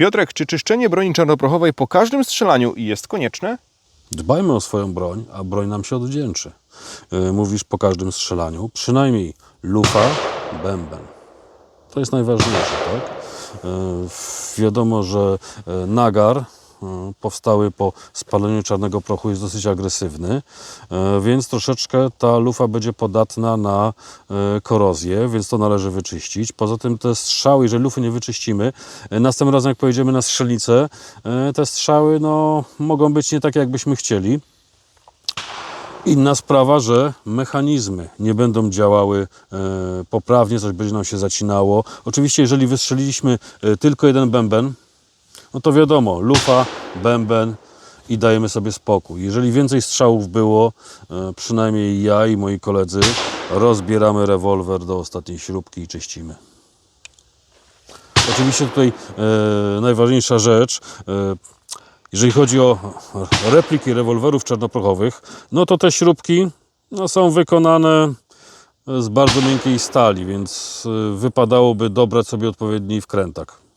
Piotrek, czy czyszczenie broni czarnoprochowej po każdym strzelaniu jest konieczne? Dbajmy o swoją broń, a broń nam się odwdzięczy. Yy, Mówisz po każdym strzelaniu, przynajmniej lufa, bęben. To jest najważniejsze, tak? Yy, Wiadomo, że yy, nagar powstały po spaleniu czarnego prochu jest dosyć agresywny, yy, więc troszeczkę ta lufa będzie podatna na yy, korozję, więc to należy wyczyścić. Poza tym te strzały, jeżeli lufy nie wyczyścimy, następnym razem jak pojedziemy na strzelnicę, te strzały no, mogą być nie takie jakbyśmy chcieli. Inna sprawa, że mechanizmy nie będą działały e, poprawnie, coś będzie nam się zacinało. Oczywiście, jeżeli wystrzeliliśmy e, tylko jeden bęben, no to wiadomo, lufa, bęben i dajemy sobie spokój. Jeżeli więcej strzałów było, e, przynajmniej ja i moi koledzy, rozbieramy rewolwer do ostatniej śrubki i czyścimy. Oczywiście tutaj e, najważniejsza rzecz, e, jeżeli chodzi o repliki rewolwerów czarnoprochowych, no to te śrubki no, są wykonane z bardzo miękkiej stali, więc y, wypadałoby dobrać sobie odpowiedni wkrętak.